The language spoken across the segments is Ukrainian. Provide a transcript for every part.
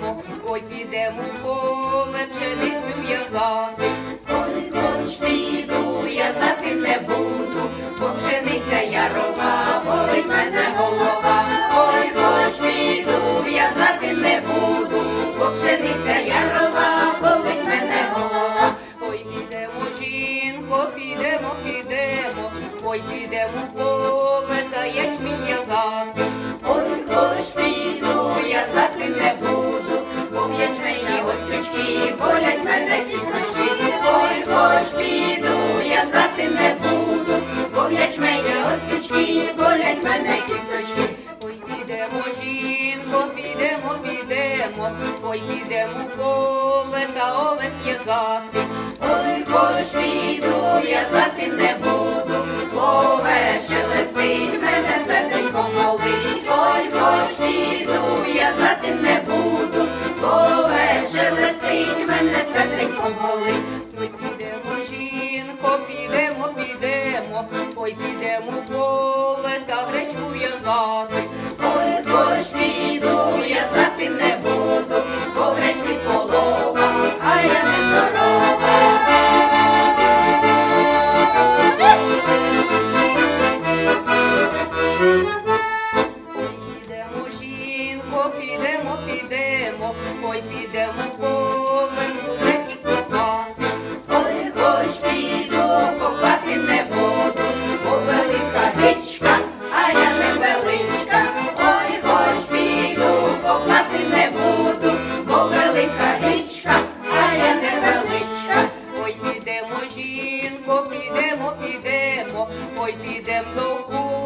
підемо, ой підемо в поле пшеницю в'язати. Ой, хоч піду, я за в'язати не буду, бо пшениця ярова, болить мене голова. Ой, хоч піду, я за в'язати не буду, бо пшениця ярова, болить мене голова. Ой, підемо, жінко, підемо, підемо, ой, підемо в поле та ячмінь в'язати. Острючки болять мене кісточки. Ой, хоч піду, я за тим не буду, бо ячмені осічки, болять мене кісточки. Ой, підемо, жінко, підемо, підемо, ой, підемо поле та овець в'язати. Болить. Ой, підемо, жінко, підемо, підемо, ой, підемо в поле та гречку в'язати. Ой, хоч піду, я за тим не буду, в гречці полова, а я не здорова. Підемо, жінко, підемо, підемо, ой, підемо в поле, жінко, підемо, підемо, ой, підемо до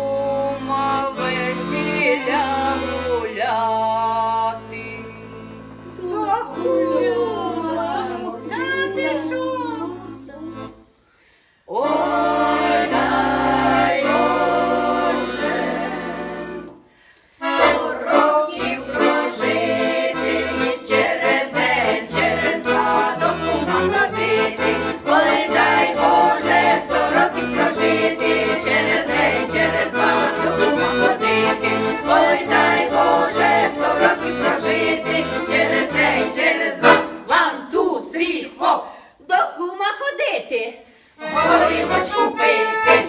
пити, горілочку пити.